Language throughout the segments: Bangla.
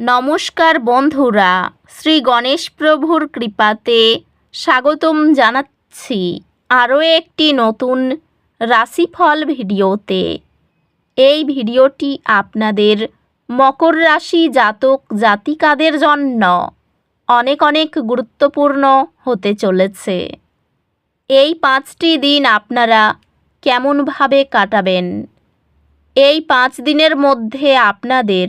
নমস্কার বন্ধুরা, শ্রী গণেশ প্রভুর কৃপাতে স্বাগতম জানাচ্ছি আরও একটি নতুন রাশিফল ভিডিওতে। এই ভিডিওটি আপনাদের মকর রাশি জাতক জাতিকাদের জন্য অনেক অনেক গুরুত্বপূর্ণ হতে চলেছে। এই পাঁচটি দিন আপনারা কেমনভাবে কাটাবেন? এই পাঁচ দিনের মধ্যে আপনাদের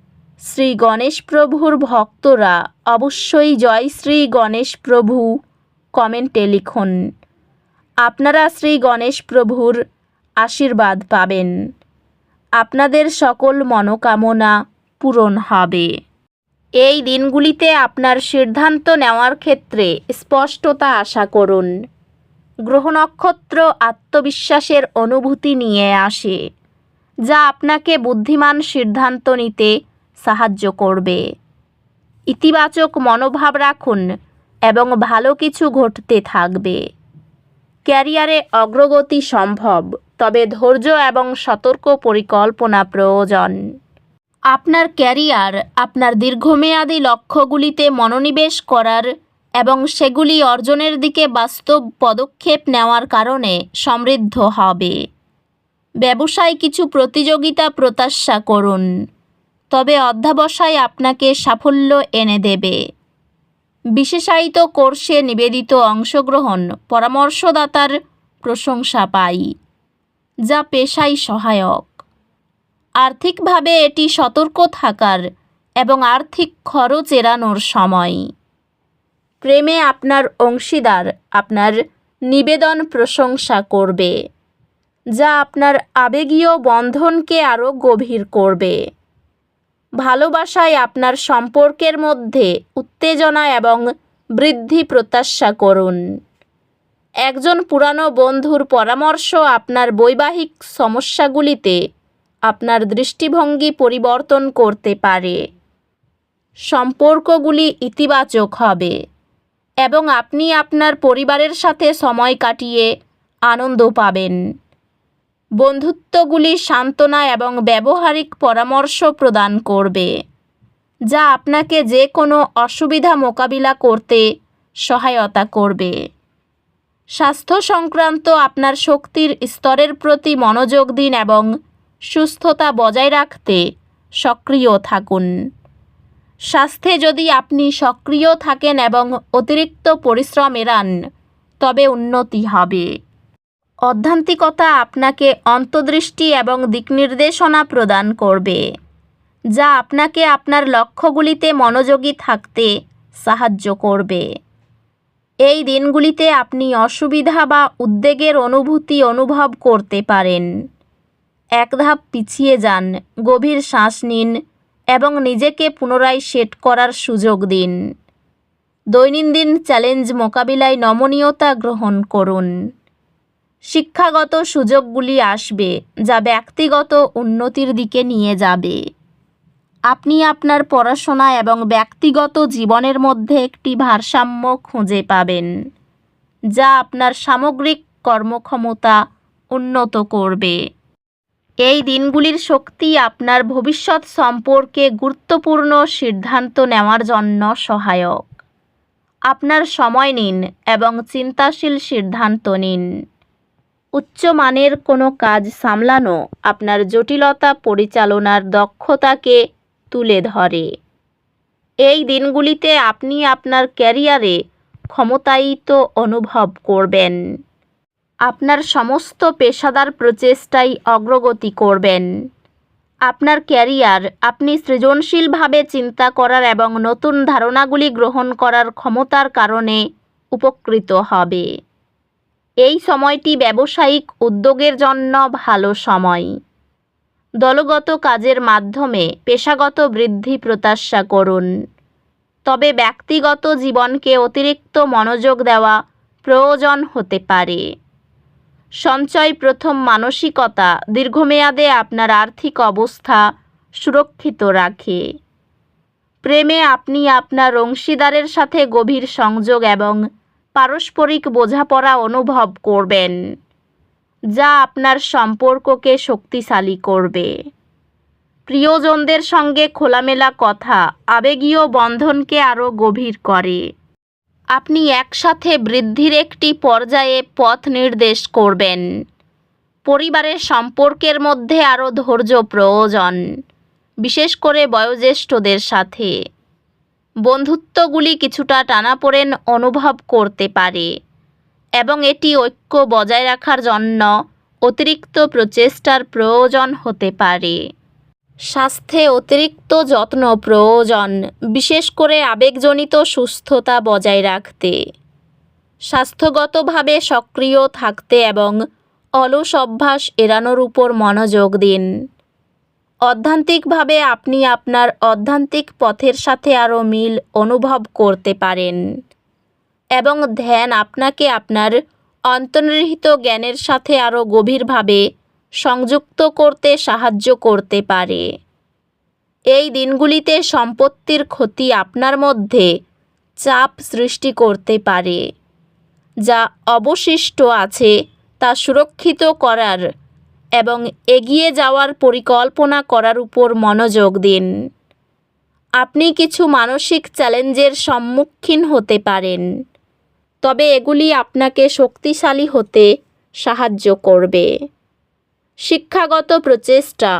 শ্রী গণেশ প্রভুর ভক্তরা অবশ্যই জয় শ্রী গণেশ প্রভু কমেন্টে লিখুন। আপনারা শ্রী গণেশ প্রভুর আশীর্বাদ পাবেন। আপনাদের সকল মনোকামনা পূরণ হবে। এই দিনগুলিতে আপনার সিদ্ধান্ত নেওয়ার ক্ষেত্রে স্পষ্টতা আশা করুন। গ্রহ নক্ষত্র আত্মবিশ্বাসের অনুভূতি নিয়ে আসে, যা আপনাকে বুদ্ধিমান সিদ্ধান্ত নিতে সাহায্য করবে। ইতিবাচক মনোভাব রাখুন এবং ভালো কিছু ঘটতে থাকবে। ক্যারিয়ারে অগ্রগতি সম্ভব, তবে ধৈর্য এবং সতর্ক পরিকল্পনা প্রয়োজন। আপনার ক্যারিয়ার, আপনার দীর্ঘমেয়াদী লক্ষ্যগুলিতে মনোনিবেশ করার এবং সেগুলি অর্জনের দিকে বাস্তব পদক্ষেপ নেওয়ার কারণে সমৃদ্ধ হবে। ব্যবসায় কিছু প্রতিযোগিতা প্রত্যাশা করুন। তবে অধ্যাবসায় আপনাকে সাফল্য এনে দেবে। বিশেষায়িত কোর্সে নিবেদিত অংশগ্রহণ, পরামর্শদাতার প্রশংসা পাই, যা পেশায় সহায়ক। আর্থিকভাবে এটি সতর্ক থাকার এবং আর্থিক খরচ এড়ানোর সময়। প্রেমে আপনার অংশীদার আপনার নিবেদন প্রশংসা করবে, যা আপনার আবেগীয় বন্ধনকে আরও গভীর করবে। ভালোবাসায় আপনার সম্পর্কের মধ্যে উত্তেজনা এবং বৃদ্ধি প্রত্যাশা করুন। একজন পুরানো বন্ধুর পরামর্শ আপনার বৈবাহিক সমস্যাগুলিতে আপনার দৃষ্টিভঙ্গি পরিবর্তন করতে পারে। সম্পর্কগুলি ইতিবাচক হবে এবং আপনি আপনার পরিবারের সাথে সময় কাটিয়ে আনন্দ পাবেন। বন্ধুত্বগুলি সান্ত্বনা এবং ব্যবহারিক পরামর্শ প্রদান করবে, যা আপনাকে যে কোনো অসুবিধা মোকাবিলা করতে সহায়তা করবে। স্বাস্থ্য সংক্রান্ত আপনার শক্তির স্তরের প্রতি মনোযোগ দিন এবং সুস্থতা বজায় রাখতে সক্রিয় থাকুন। স্বাস্থ্যে যদি আপনি সক্রিয় থাকেন এবং অতিরিক্ত পরিশ্রম এড়ান, তবে উন্নতি হবে। অধ্যান্তিকতা আপনাকে অন্তর্দৃষ্টি এবং দিকনির্দেশনা প্রদান করবে, যা আপনাকে আপনার লক্ষ্যগুলিতে মনোযোগী থাকতে সাহায্য করবে। এই দিনগুলিতে আপনি অসুবিধা বা উদ্বেগের অনুভূতি অনুভব করতে পারেন। এক ধাপ পিছিয়ে যান, গভীর শ্বাস নিন এবং নিজেকে পুনরায় সেট করার সুযোগ দিন। দৈনন্দিন চ্যালেঞ্জ মোকাবিলায় নমনীয়তা গ্রহণ করুন। শিক্ষাগত সুযোগগুলি আসবে যা ব্যক্তিগত উন্নতির দিকে নিয়ে যাবে। আপনি আপনার পড়াশোনা এবং ব্যক্তিগত জীবনের মধ্যে একটি ভারসাম্য খুঁজে পাবেন, যা আপনার সামগ্রিক কর্মক্ষমতা উন্নত করবে। এই দিনগুলির শক্তি আপনার ভবিষ্যৎ সম্পর্কে গুরুত্বপূর্ণ সিদ্ধান্ত নেওয়ার জন্য সহায়ক। আপনার সময় নিন এবং চিন্তাশীল সিদ্ধান্ত নিন। উচ্চমানের কোনো কাজ সামলানো আপনার জটিলতা পরিচালনার দক্ষতাকে তুলে ধরে। এই দিনগুলিতে আপনি আপনার ক্যারিয়ারে ক্ষমতায়িত অনুভব করবেন। আপনার সমস্ত পেশাদার প্রচেষ্টাই অগ্রগতি করবেন। আপনার ক্যারিয়ার আপনি সৃজনশীলভাবে চিন্তা করার এবং নতুন ধারণাগুলি গ্রহণ করার ক্ষমতার কারণে উপকৃত হবে। এই সময়টি ব্যবসায়িক উদ্যোগের জন্য ভালো সময়। দলগত কাজের মাধ্যমে পেশাগত বৃদ্ধি প্রত্যাশা করুন। তবে ব্যক্তিগত জীবনকে অতিরিক্ত মনোযোগ দেওয়া প্রয়োজন হতে পারে। সঞ্চয় প্রথম মানসিকতা দীর্ঘমেয়াদে আপনার আর্থিক অবস্থা সুরক্ষিত রাখে। প্রেমে আপনি আপনার অংশীদারের সাথে গভীর সংযোগ এবং পারস্পরিক বোঝাপড়া অনুভব করবেন, যা আপনার সম্পর্ককে শক্তিশালী করবে। প্রিয়জনদের সঙ্গে খোলামেলা কথা, আবেগীয় বন্ধনকে আরও গভীর করে। আপনি একসাথে বৃদ্ধির একটি পর্যায়ে পথ নির্দেশ করবেন। পরিবারের সম্পর্কের মধ্যে আরও ধৈর্য প্রয়োজন, বিশেষ করে বয়োজ্যেষ্ঠদের সাথে। বন্ধুত্বগুলি কিছুটা টানাপোড়েন অনুভব করতে পারে এবং এটি ঐক্য বজায় রাখার জন্য অতিরিক্ত প্রচেষ্টার প্রয়োজন হতে পারে। স্বাস্থ্যে অতিরিক্ত যত্ন প্রয়োজন, বিশেষ করে আবেগজনিত সুস্থতা বজায় রাখতে। স্বাস্থ্যগতভাবে সক্রিয় থাকতে এবং অলস অভ্যাস এড়ানোর উপর মনোযোগ দিন। অধ্যান্তিকভাবে আপনি আপনার অধ্যান্তিক পথের সাথে আরও মিল অনুভব করতে পারেন এবং ধ্যান আপনাকে আপনার অন্তর্নিহিত জ্ঞানের সাথে আরও গভীরভাবে সংযুক্ত করতে সাহায্য করতে পারে। এই দিনগুলিতে সম্পত্তির ক্ষতি আপনার মধ্যে চাপ সৃষ্টি করতে পারে, যা অবশিষ্ট আছে তা সুরক্ষিত করার এবং এগিয়ে যাওয়ার পরিকল্পনা করার উপর মনোযোগ দিন। আপনি কিছু মানসিক চ্যালেঞ্জের সম্মুখীন হতে পারেন, তবে এগুলি আপনাকে শক্তিশালী হতে সাহায্য করবে। শিক্ষাগত প্রচেষ্টা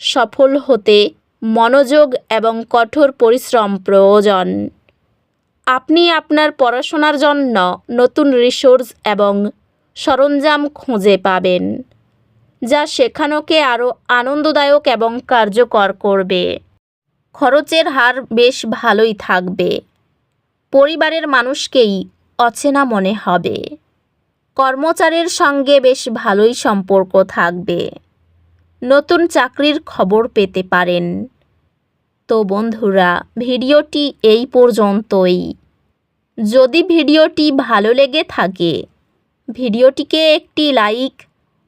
সফল হতে মনোযোগ এবং কঠোর পরিশ্রম প্রয়োজন। আপনি আপনার পড়াশোনার জন্য নতুন রিসোর্স এবং সরঞ্জাম খুঁজে পাবেন। যা শেখানোকে আরও আনন্দদায়ক এবং কার্যকর করবে। খরচের হার বেশ ভালোই থাকবে। পরিবারের মানুষকেই অচেনা মনে হবে। কর্মচারীর সঙ্গে বেশ ভালোই সম্পর্ক থাকবে। নতুন চাকরির খবর পেতে পারেন। তো বন্ধুরা, ভিডিওটি এই পর্যন্তই। যদি ভিডিওটি ভালো লেগে থাকে, ভিডিওটিকে একটি লাইক